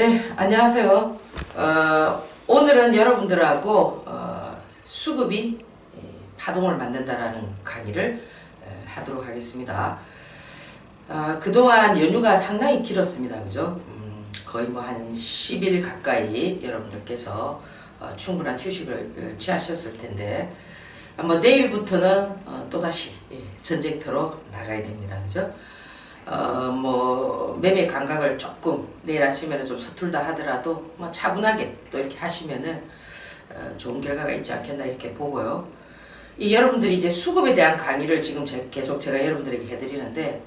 네, 안녕하세요. 어, 오늘은 여러분들하고 어, 수급이 예, 파동을 만든다라는 강의를 에, 하도록 하겠습니다. 아, 그동안 연휴가 상당히 길었습니다. 그죠? 음, 거의 뭐 한 10일 가까이 여러분들께서 어, 충분한 휴식을 어, 취하셨을 텐데 아, 뭐 내일부터는 어, 또다시 예, 전쟁터로 나가야 됩니다. 그죠? 어, 뭐, 매매 감각을 조금 내일 아침에는 좀 서툴다 하더라도, 뭐, 차분하게 또 이렇게 하시면은, 어, 좋은 결과가 있지 않겠나 이렇게 보고요. 이 여러분들이 이제 수급에 대한 강의를 지금 제, 계속 제가 여러분들에게 해드리는데,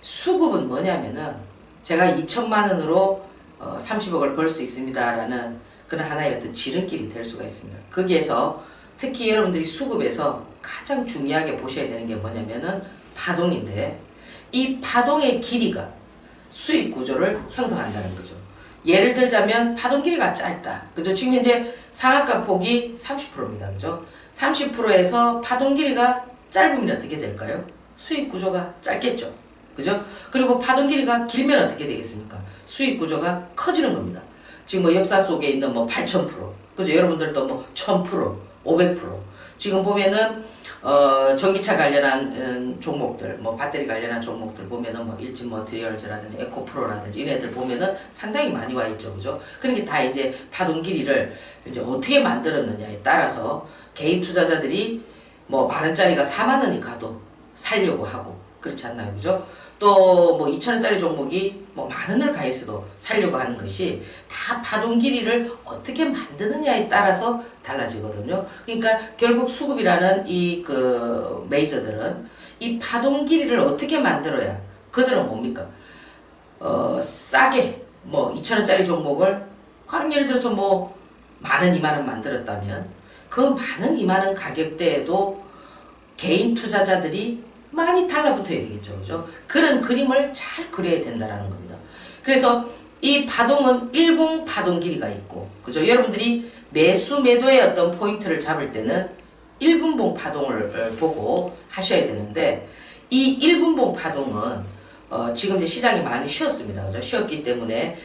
수급은 뭐냐면은, 제가 2천만 원으로 어, 30억을 벌 수 있습니다라는 그런 하나의 어떤 지름길이 될 수가 있습니다. 거기에서 특히 여러분들이 수급에서 가장 중요하게 보셔야 되는 게 뭐냐면은, 파동인데, 이 파동의 길이가 수익 구조를 형성한다는 거죠. 예를 들자면 파동 길이가 짧다. 그죠? 지금 현재 상한가 폭이 30%입니다. 그죠? 30%에서 파동 길이가 짧으면 어떻게 될까요? 수익 구조가 짧겠죠. 그죠? 그리고 파동 길이가 길면 어떻게 되겠습니까? 수익 구조가 커지는 겁니다. 지금 뭐 역사 속에 있는 뭐 8,000%, 그죠? 여러분들도 뭐 1,000%, 500%. 지금 보면은 어, 전기차 관련한 음, 종목들, 뭐 배터리 관련한 종목들 보면은 뭐 일진 머티리얼즈라든지 에코프로라든지 이네들 보면은 상당히 많이 와 있죠, 그죠? 게다 이제 파동 길이를 이제 어떻게 만들었느냐에 따라서 개인 투자자들이 뭐 만 원짜리가 4만 원이 가도 살려고 하고 그렇지 않나요, 그죠? 또 뭐 2천 원짜리 종목이 뭐만 원을 가있어도 살려고 하는 것이 다 파동 길이를 어떻게 만드느냐에 따라서 달라지거든요. 그러니까 결국 수급이라는 이 그 메이저들은 이 파동 길이를 어떻게 만들어야 그들은 뭡니까? 어 싸게 뭐 2천 원짜리 종목을 가령 예를 들어서 뭐 만 원, 2만 원 만들었다면 그 만 원, 2만 원 가격대에도 개인 투자자들이 많이 달라붙어야 되겠죠. 그죠? 그런 그림을 잘 그려야 된다라는 겁니다. 그래서 이 파동은 일봉 파동 길이가 있고, 그죠? 여러분들이 매수 매도의 어떤 포인트를 잡을 때는 1분봉 파동을 어, 보고 하셔야 되는데, 이 1분봉 파동은 어, 지금 이제 시장이 많이 쉬었습니다. 그죠? 쉬었기 때문에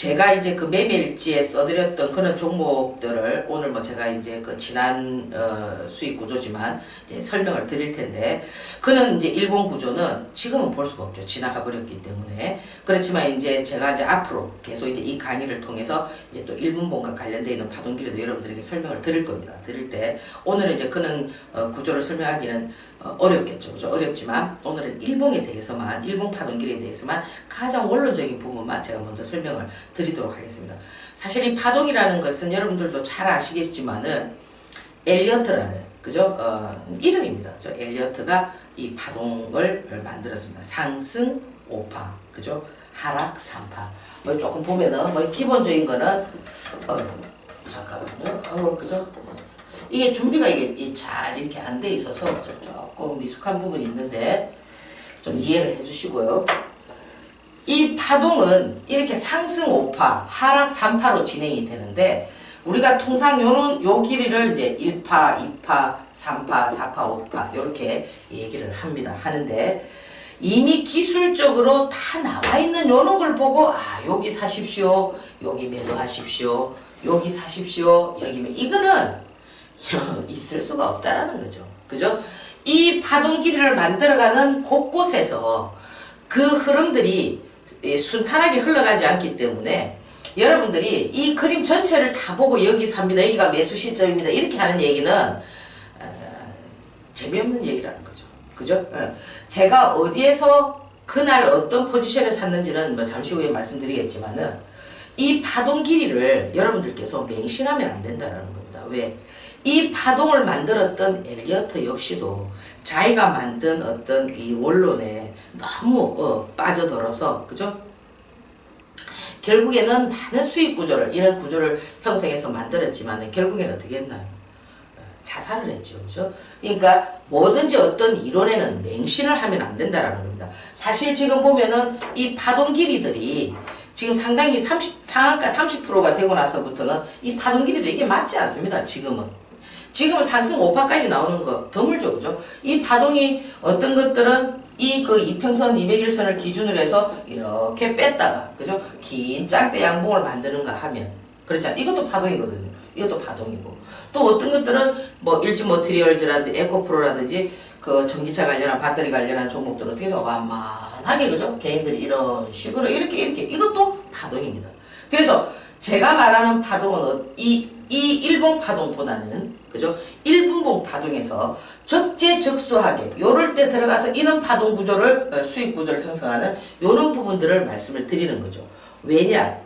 제가 이제 그 매매일지에 써드렸던 그런 종목들을 오늘 뭐 제가 이제 그 지난 어 수익 구조지만 이제 설명을 드릴 텐데 그는 이제 일본 구조는 지금은 볼 수가 없죠. 지나가 버렸기 때문에. 그렇지만 이제 제가 이제 앞으로 계속 이제 이 강의를 통해서 이제 또 일본본과 관련되어 있는 파동길에도 여러분들에게 설명을 드릴 겁니다. 드릴 때 오늘은 이제 그는 어 구조를 설명하기는 어, 어렵겠죠. 그죠? 어렵지만 오늘은 일봉에 대해서만, 일봉 파동길에 대해서만 가장 원론적인 부분만 제가 먼저 설명을 드리도록 하겠습니다. 사실 이 파동이라는 것은 여러분들도 잘 아시겠지만은 엘리어트라는 그죠? 어, 이름입니다. 그죠? 엘리어트가 이 파동을 만들었습니다. 상승 5파, 그죠? 하락 3파. 뭐 조금 보면은 뭐 기본적인 거는 어, 잠깐만요. 어, 그죠? 이게 준비가 이게 잘 이렇게 안 돼 있어서 조금 미숙한 부분이 있는데 좀 이해를 해주시고요. 이 파동은 이렇게 상승 5파, 하락 3파로 진행이 되는데 우리가 통상 요런 요 길이를 이제 1파, 2파, 3파, 4파, 5파 이렇게 얘기를 합니다. 하는데 이미 기술적으로 다 나와 있는 요런 걸 보고 아 여기 사십시오, 여기 매도하십시오, 여기 사십시오, 여기 매 이거는 있을 수가 없다라는 거죠. 그죠? 이 파동 길이를 만들어가는 곳곳에서 그 흐름들이 순탄하게 흘러가지 않기 때문에 여러분들이 이 그림 전체를 다 보고 여기 삽니다. 여기가 매수 시점입니다. 이렇게 하는 얘기는 어, 재미없는 얘기라는 거죠. 그죠? 어. 제가 어디에서 그날 어떤 포지션에 샀는지는 뭐 잠시 후에 말씀드리겠지만은 이 파동 길이를 여러분들께서 맹신하면 안 된다는 겁니다. 왜? 이 파동을 만들었던 엘리어트 역시도 자기가 만든 어떤 이 원론에 너무 어, 빠져들어서 그죠? 결국에는 많은 수익 구조를 이런 구조를 형성해서 만들었지만 결국에는 어떻게 했나요? 자살을 했죠. 그죠? 그러니까 뭐든지 어떤 이론에는 맹신을 하면 안 된다라는 겁니다. 사실 지금 보면은 이 파동 길이들이 지금 상당히 30, 상한가 30%가 되고 나서부터는 이 파동 길이도 이게 맞지 않습니다. 지금은. 지금 상승 5파까지 나오는 거 드물죠, 그죠? 이 파동이 어떤 것들은 이 그 이평선 201선을 기준으로 해서 이렇게 뺐다가, 그죠? 긴 짝대 양봉을 만드는가 하면, 그렇죠? 이것도 파동이거든요. 이것도 파동이고. 또 어떤 것들은 뭐 일지 머티리얼즈라든지 에코프로라든지 그 전기차 관련한 배터리 관련한 종목들은 해서 완만하게 그죠? 개인들이 이런 식으로 이렇게 이렇게 이것도 파동입니다. 그래서 제가 말하는 파동은 어- 이, 이 일봉 파동보다는 그죠? 일분봉 파동에서 적재적소하게 요럴 때 들어가서 이런 파동 구조를 어, 수익 구조를 형성하는 요런 부분들을 말씀을 드리는 거죠. 왜냐?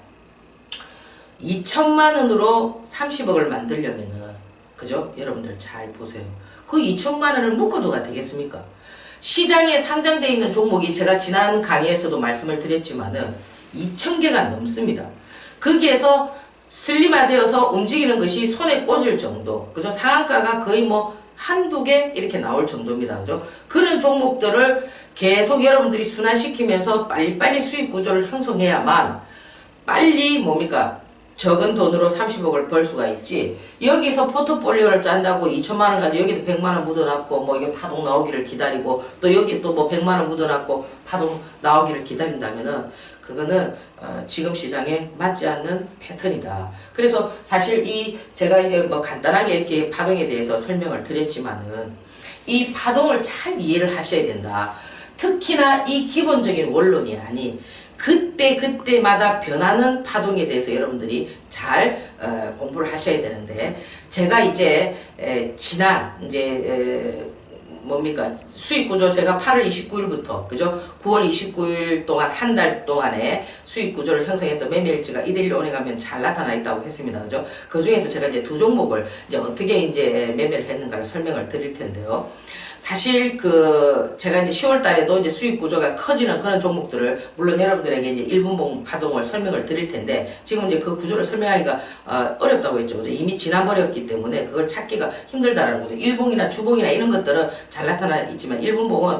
2천만 원으로 30억을 만들려면은 그죠? 여러분들 잘 보세요. 그 2천만 원을 묶어둬가 되겠습니까? 시장에 상장되어 있는 종목이 제가 지난 강의에서도 말씀을 드렸지만은 2천 개가 넘습니다. 거기에서 슬림화되어서 움직이는 것이 손에 꽂을 정도. 그죠? 상한가가 거의 뭐 한두 개 이렇게 나올 정도입니다. 그죠? 그런 종목들을 계속 여러분들이 순환시키면서 빨리빨리 수익 구조를 형성해야만 빨리 뭡니까? 적은 돈으로 30억을 벌 수가 있지. 여기서 포트폴리오를 짠다고 2천만 원 가지고 여기도 100만 원 묻어놨고 뭐 이게 파동 나오기를 기다리고 또 여기 또 뭐 100만 원 묻어놨고 파동 나오기를 기다린다면은 그거는 어, 지금 시장에 맞지 않는 패턴이다. 그래서 사실 이 제가 이제 뭐 간단하게 이렇게 파동에 대해서 설명을 드렸지만은 이 파동을 잘 이해를 하셔야 된다. 특히나 이 기본적인 원론이 아닌 그때 그때마다 변하는 파동에 대해서 여러분들이 잘 어, 공부를 하셔야 되는데 제가 이제 에, 지난 이제 에, 뭡니까? 수익 구조 제가 8월 29일부터 그죠? 9월 29일 동안 한 달 동안에 수익 구조를 형성했던 매매일지가 이대일로 오래 가면 잘 나타나 있다고 했습니다. 그죠? 그 중에서 제가 이제 두 종목을 이제 어떻게 이제 매매를 했는가를 설명을 드릴 텐데요. 사실 그 제가 이제 10월 달에도 이제 수익 구조가 커지는 그런 종목들을 물론 여러분들에게 이제 일분봉 파동을 설명을 드릴 텐데 지금 이제 그 구조를 설명하기가 어, 어렵다고 했죠. 이미 지난번이었기 때문에 그걸 찾기가 힘들다라는 거죠. 일봉이나 주봉이나 이런 것들은 잘 나타나 있지만 일분봉은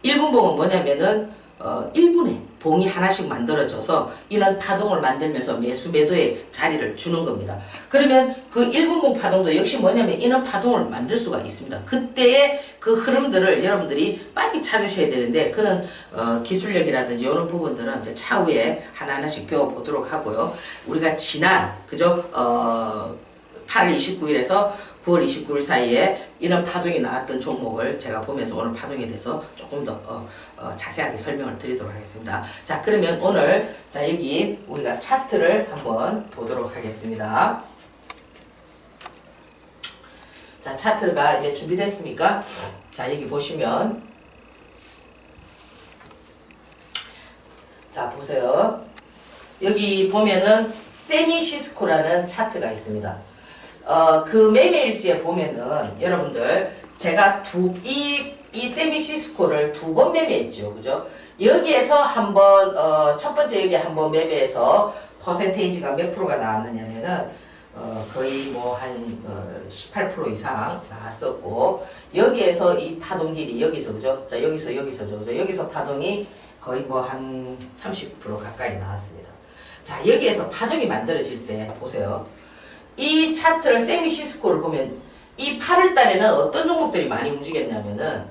일분봉은 뭐냐면은 어, 1분에 봉이 하나씩 만들어져서 이런 파동을 만들면서 매수 매도의 자리를 주는 겁니다. 그러면 그 1분봉 파동도 역시 뭐냐면 이런 파동을 만들 수가 있습니다. 그때의 그 흐름들을 여러분들이 빨리 찾으셔야 되는데 그는 어, 기술력이라든지 이런 부분들은 이제 차후에 하나하나씩 배워보도록 하고요. 우리가 지난 그죠? 어, 8월 29일에서 9월 29일 사이에 이런 파동이 나왔던 종목을 제가 보면서 오늘 파동에 대해서 조금 더 어, 어, 자세하게 설명을 드리도록 하겠습니다. 자 그러면 오늘 자 여기 우리가 차트를 한번 보도록 하겠습니다. 자 차트가 이제 준비됐습니까? 자 여기 보시면 자 보세요. 여기 보면은 세미시스코라는 차트가 있습니다. 어, 그 매매일지에 보면은 여러분들 제가 두, 이, 이 세미시스코를 두 번 매매했죠. 그죠? 여기에서 한번, 어, 첫 번째 여기 한번 매매해서 퍼센테이지가 몇 프로가 나왔느냐면은 어, 거의 뭐한 어, 18% 이상 나왔었고 여기에서 이 파동 길이 여기서 그죠? 자 여기서 여기서 죠 여기서 파동이 거의 뭐 한 30% 가까이 나왔습니다. 자 여기에서 파동이 만들어질 때 보세요. 이 차트를 세미 시스코를 보면 이 8월 달에는 어떤 종목들이 많이 움직였냐면은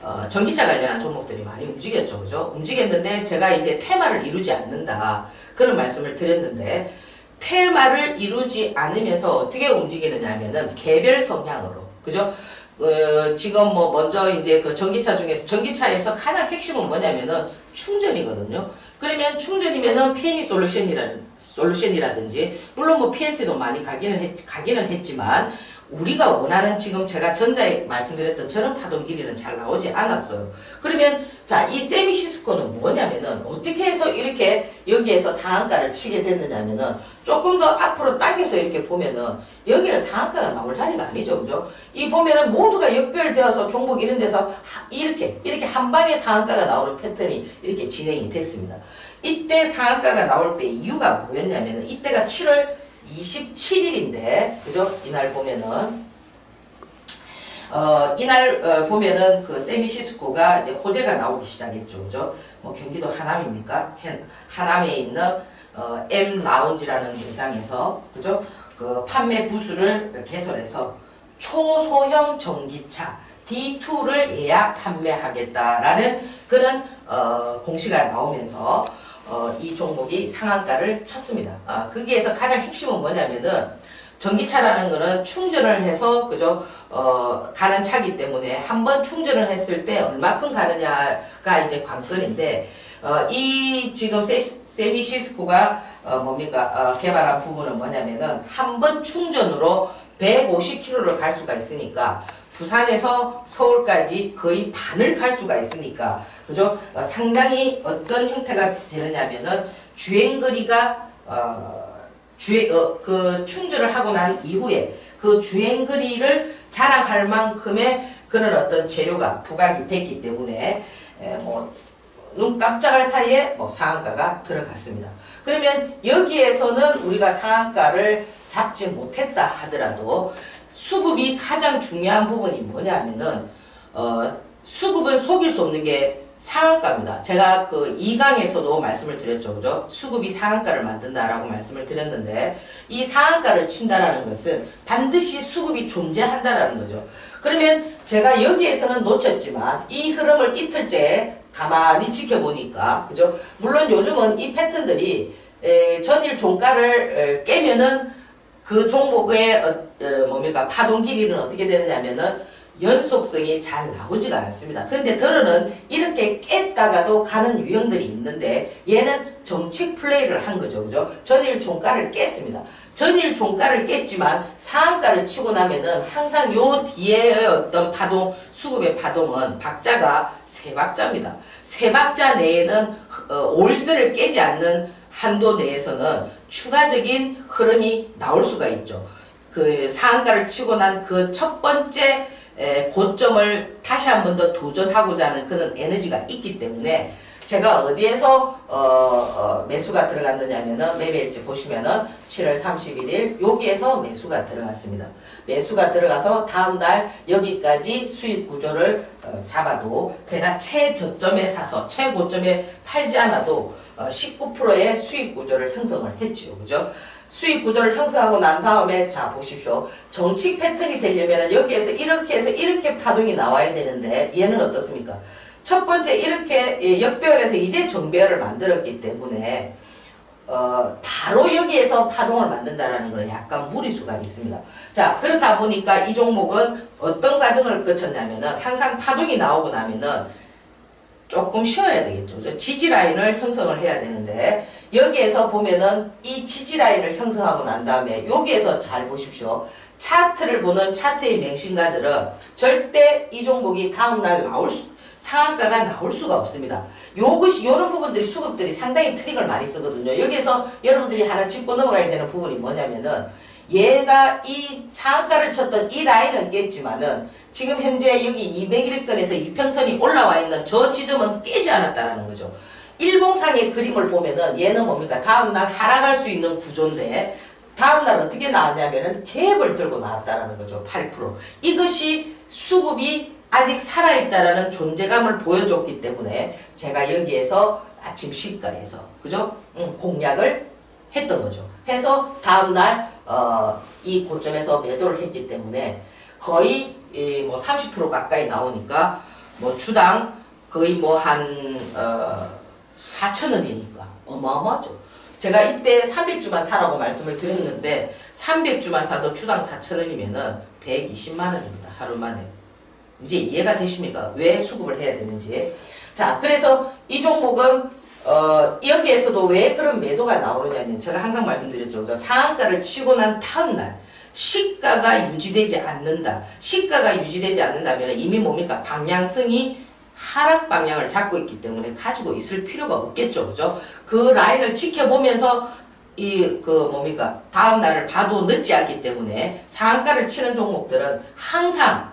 어, 전기차 관련한 종목들이 많이 움직였죠. 그죠? 움직였는데 제가 이제 테마를 이루지 않는다. 그런 말씀을 드렸는데 테마를 이루지 않으면서 어떻게 움직이느냐 하면은 개별 성향으로. 그죠? 어, 지금 뭐 먼저 이제 그 전기차 중에서 전기차에서 가장 핵심은 뭐냐면은 충전이거든요. 그러면 충전이면은 PNE 솔루션이라 솔루션이라든지 물론 뭐 PNT도 많이 가기는 했, 가기는 했지만 우리가 원하는 지금 제가 전자에 말씀드렸던 저런 파동 길이는 잘 나오지 않았어요. 그러면 자 이 세미시스코는 뭐냐면은 어떻게 해서 이렇게 여기에서 상한가를 치게 됐느냐면은 조금 더 앞으로 당겨서 이렇게 보면은 여기는 상한가가 나올 자리가 아니죠, 그죠? 이 보면은 모두가 역별되어서 종목 이런 데서 하- 이렇게 이렇게 한 방에 상한가가 나오는 패턴이 이렇게 진행이 됐습니다. 이때 상한가가 나올 때 이유가 뭐였냐면은 이때가 7월 27일인데 그죠? 이날 보면은 어, 이날 어, 보면은 그 세미시스코가 이제 호재가 나오기 시작했죠. 그죠? 뭐 경기도 하남입니까? 해- 하남에 있는 어, M 라운지라는 매장에서 그죠? 그 판매 부수를 개설해서 초소형 전기차 D2를 예약 판매하겠다라는 그런 어, 공시가 나오면서 어, 이 종목이 상한가를 쳤습니다. 아, 거기에서 가장 핵심은 뭐냐면은 전기차라는 거는 충전을 해서 그죠 어, 가는 차기 때문에 한 번 충전을 했을 때 얼마큼 가느냐가 이제 관건인데 어, 이 지금 세, 세미시스코가 어, 뭡니까 어, 개발한 부분은 뭐냐면은 한 번 충전으로 150km를 갈 수가 있으니까 부산에서 서울까지 거의 반을 갈 수가 있으니까 그죠 어, 상당히 어떤 형태가 되느냐면은 주행 거리가 어, 주행 어, 그 충전을 하고 난 이후에 그 주행 거리를 자랑할 만큼의 그런 어떤 재료가 부각이 됐기 때문에 에, 뭐, 눈 깜짝할 사이에 뭐 상한가가 들어갔습니다. 그러면 여기에서는 우리가 상한가를 잡지 못했다 하더라도 수급이 가장 중요한 부분이 뭐냐면은 어, 수급은 속일 수 없는 게 상한가입니다. 제가 그 2강에서도 말씀을 드렸죠. 그죠? 수급이 상한가를 만든다라고 말씀을 드렸는데 이 상한가를 친다라는 것은 반드시 수급이 존재한다라는 거죠. 그러면 제가 여기에서는 놓쳤지만 이 흐름을 이틀째 가만히 지켜보니까 그죠? 물론 요즘은 이 패턴들이 에, 전일 종가를 에, 깨면은 그 종목의 어, 어, 뭡니까 파동 길이는 어떻게 되느냐면은 연속성이 잘 나오지가 않습니다. 근데 더러는 이렇게 깼다가도 가는 유형들이 있는데 얘는 정책 플레이를 한 거죠. 그죠? 전일 종가를 깼습니다. 전일 종가를 깼지만 상한가를 치고 나면은 항상 요 뒤에의 어떤 파동, 수급의 파동은 박자가 세 박자입니다. 세 박자 내에는 어, 올세를 깨지 않는 한도 내에서는 추가적인 흐름이 나올 수가 있죠. 그 상한가를 치고 난 그 첫 번째 에, 고점을 다시 한 번 더 도전하고자 하는 그런 에너지가 있기 때문에 제가 어디에서 어, 어, 매수가 들어갔느냐면은 매매일지 보시면은 7월 31일 여기에서 매수가 들어갔습니다. 매수가 들어가서 다음 날 여기까지 수익 구조를 어, 잡아도 제가 최저점에 사서 최고점에 팔지 않아도 어, 19%의 수익 구조를 형성을 했지요. 그죠? 수익 구조를 형성하고 난 다음에 자 보십시오. 정책 패턴이 되려면 여기에서 이렇게 해서 이렇게 파동이 나와야 되는데 얘는 어떻습니까? 첫 번째 이렇게 예, 역배열에서 이제 정배열을 만들었기 때문에 어, 바로 여기에서 파동을 만든다라는 것은 약간 무리수가 있습니다. 자, 그렇다 보니까 이 종목은 어떤 과정을 거쳤냐면은 항상 파동이 나오고 나면은 조금 쉬어야 되겠죠. 그죠? 지지 라인을 형성을 해야 되는데 여기에서 보면은 이 지지 라인을 형성하고 난 다음에 여기에서 잘 보십시오. 차트를 보는 차트의 맹신가들은 절대 이 종목이 다음날 나올 수, 상한가가 나올 수가 없습니다. 요것이, 요런 부분들이 수급들이 상당히 트릭을 많이 쓰거든요. 여기에서 여러분들이 하나 짚고 넘어가야 되는 부분이 뭐냐면은 얘가 이 상한가를 쳤던 이 라인은 깼지만은 지금 현재 여기 201선에서 이평선이 올라와 있는 저 지점은 깨지 않았다라는 거죠. 일봉상의 그림을 보면은 얘는 뭡니까? 다음날 하락할 수 있는 구조인데 다음날 어떻게 나왔냐면은 갭을 들고 나왔다라는 거죠. 8%. 이것이 수급이 아직 살아있다라는 존재감을 보여줬기 때문에 제가 여기에서 아침 시가에서 그죠? 음, 공략을 했던 거죠. 해서 다음날 어, 이 고점에서 매도를 했기 때문에 거의 이, 뭐30% 가까이 나오니까 뭐 주당 거의 뭐한 어, 4천 원이니까 어마어마하죠. 제가 이때 300주만 사라고 말씀을 드렸는데 300주만 사도 주당 4천 원이면은 120만 원입니다. 하루 만에. 이제 이해가 되십니까? 왜 수급을 해야 되는지. 자, 그래서 이 종목은 어, 여기에서도 왜 그런 매도가 나오느냐면 제가 항상 말씀드렸죠. 상한가를 치고 난 다음 날 시가가 유지되지 않는다. 시가가 유지되지 않는다면 이미 뭡니까? 방향성이 하락 방향을 잡고 있기 때문에 가지고 있을 필요가 없겠죠. 그죠? 그 라인을 지켜보면서 이 그 뭡니까? 다음 날을 봐도 늦지 않기 때문에 상한가를 치는 종목들은 항상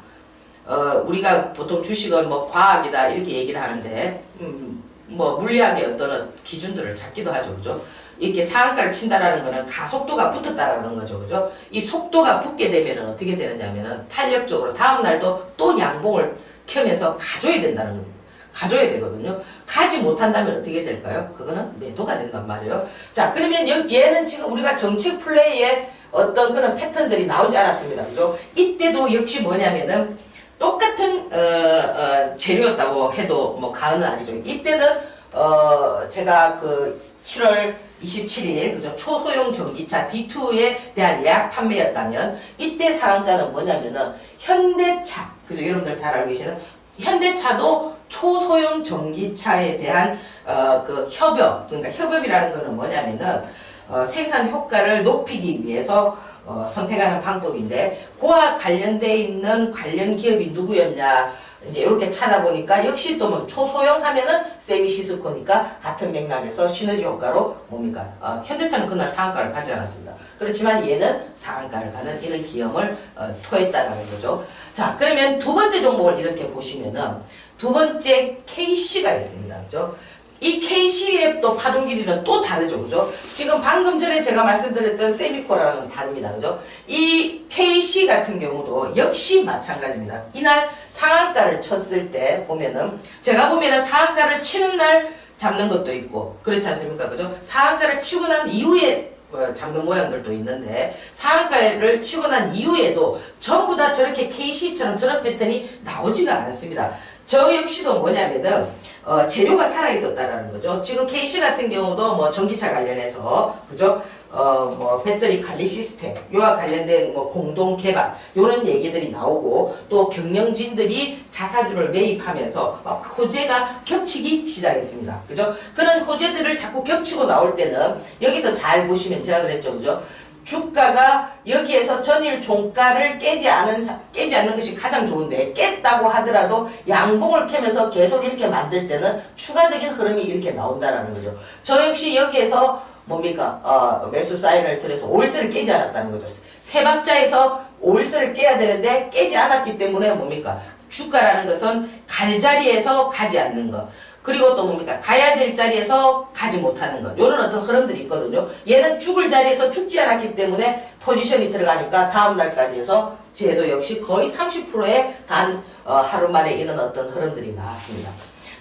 어, 우리가 보통 주식은 뭐 과학이다 이렇게 얘기를 하는데 음, 뭐 물리학의 어떤 기준들을 찾기도 하죠. 그죠? 이렇게 상한가를 친다라는 거는 가속도가 붙었다라는 거죠. 그죠? 이 속도가 붙게 되면 어떻게 되느냐면은 탄력적으로 다음 날도 또 양봉을 켜면서 가져야 된다는 겁니다. 가져야 되거든요. 가지 못한다면 어떻게 될까요? 그거는 매도가 된단 말이에요. 자, 그러면 얘는 지금 우리가 정책 플레이에 어떤 그런 패턴들이 나오지 않았습니다. 그죠? 이때도 역시 뭐냐면은 똑같은 어, 어, 재료였다고 해도 뭐 가능은 아니죠. 이때는 어, 제가 그 7월 27일 그죠? 초소형 전기차 D2에 대한 예약 판매였다면 이때 상한가는 뭐냐면은 현대차 그죠? 여러분들 잘 알고 계시는 현대차도 초소형 전기차에 대한 어, 그 협업 그러니까 협업이라는 거는 뭐냐면은 어, 생산 효과를 높이기 위해서 어, 선택하는 방법인데 그와 관련돼 있는 관련 기업이 누구였냐 이제 이렇게 찾아보니까 역시 또 뭐 초소형 하면은 세미시스코니까 같은 맥락에서 시너지 효과로 뭡니까 어, 현대차는 그날 상한가를 가지 않았습니다. 그렇지만 얘는 상한가를 가는 이런 기염을 어, 토했다라는 거죠. 자 그러면 두 번째 종목을 이렇게 보시면은 두 번째 KC가 있습니다. 그죠? 이 KC의 또 파동 길이는 또 다르죠. 그죠? 지금 방금 전에 제가 말씀드렸던 세미코라는 다릅니다. 그죠? 이 KC 같은 경우도 역시 마찬가지입니다. 이날 상한가를 쳤을 때 보면은 제가 보면은 상한가를 치는 날 잡는 것도 있고 그렇지 않습니까? 그죠? 상한가를 치고 난 이후에 어, 잡는 모양들도 있는데 상한가를 치고 난 이후에도 전부 다 저렇게 KC처럼 저런 패턴이 나오지가 않습니다. 저 역시도 뭐냐면은 어, 재료가 살아 있었다라는 거죠. 지금 KC 같은 경우도 뭐 전기차 관련해서 그죠? 어, 뭐 배터리 관리 시스템 요와 관련된 뭐 공동 개발 요런 얘기들이 나오고 또 경영진들이 자사주를 매입하면서 막 호재가 겹치기 시작했습니다. 그죠? 그런 호재들을 자꾸 겹치고 나올 때는 여기서 잘 보시면 제가 그랬죠. 그죠? 주가가 여기에서 전일 종가를 깨지 않은 사- 깨지 않는 것이 가장 좋은데 깼다고 하더라도 양봉을 캐면서 계속 이렇게 만들 때는 추가적인 흐름이 이렇게 나온다라는 거죠. 저 역시 여기에서 뭡니까 어, 매수 사인을 들여서 올세를 깨지 않았다는 거죠. 세 박자에서 올세를 깨야 되는데 깨지 않았기 때문에 뭡니까 주가라는 것은 갈 자리에서 가지 않는 것. 그리고 또 뭡니까? 가야 될 자리에서 가지 못하는 것. 요런 어떤 흐름들이 있거든요. 얘는 죽을 자리에서 죽지 않았기 때문에 포지션이 들어가니까 다음 날까지 해서 쟤도 역시 거의 30%의 단 어, 하루 만에 이런 어떤 흐름들이 나왔습니다.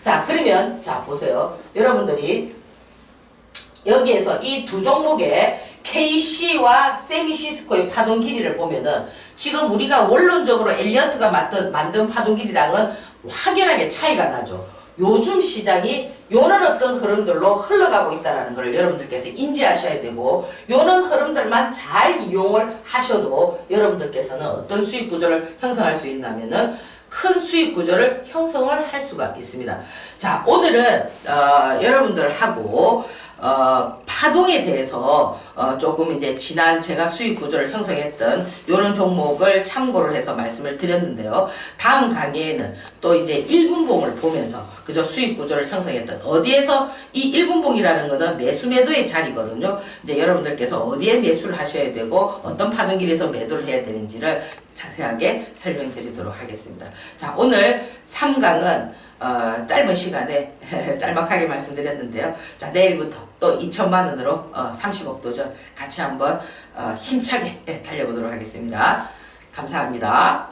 자, 그러면 자 보세요. 여러분들이 여기에서 이 두 종목의 KC와 세미시스코의 파동 길이를 보면은 지금 우리가 원론적으로 엘리어트가 만든, 만든 파동 길이랑은 확연하게 차이가 나죠. 요즘 시장이 요런 어떤 흐름들로 흘러가고 있다는 걸 여러분들께서 인지하셔야 되고 요런 흐름들만 잘 이용을 하셔도 여러분들께서는 어떤 수익 구조를 형성할 수 있냐면은 큰 수익 구조를 형성을 할 수가 있습니다. 자, 오늘은 어, 여러분들하고 어, 파동에 대해서 어, 조금 이제 지난 제가 수익 구조를 형성했던 이런 종목을 참고를 해서 말씀을 드렸는데요. 다음 강의에는 또 이제 1분봉을 보면서 그저 수익 구조를 형성했던 어디에서 이 1분봉이라는 거는 매수 매도의 자리거든요. 이제 여러분들께서 어디에 매수를 하셔야 되고 어떤 파동길에서 매도를 해야 되는지를 자세하게 설명드리도록 하겠습니다. 자, 오늘 3강은 어, 짧은 시간에 짤막하게 말씀드렸는데요. 자, 내일부터 또 2천만 원으로 어, 30억 도전 같이 한번 어, 힘차게 예, 달려보도록 하겠습니다. 감사합니다.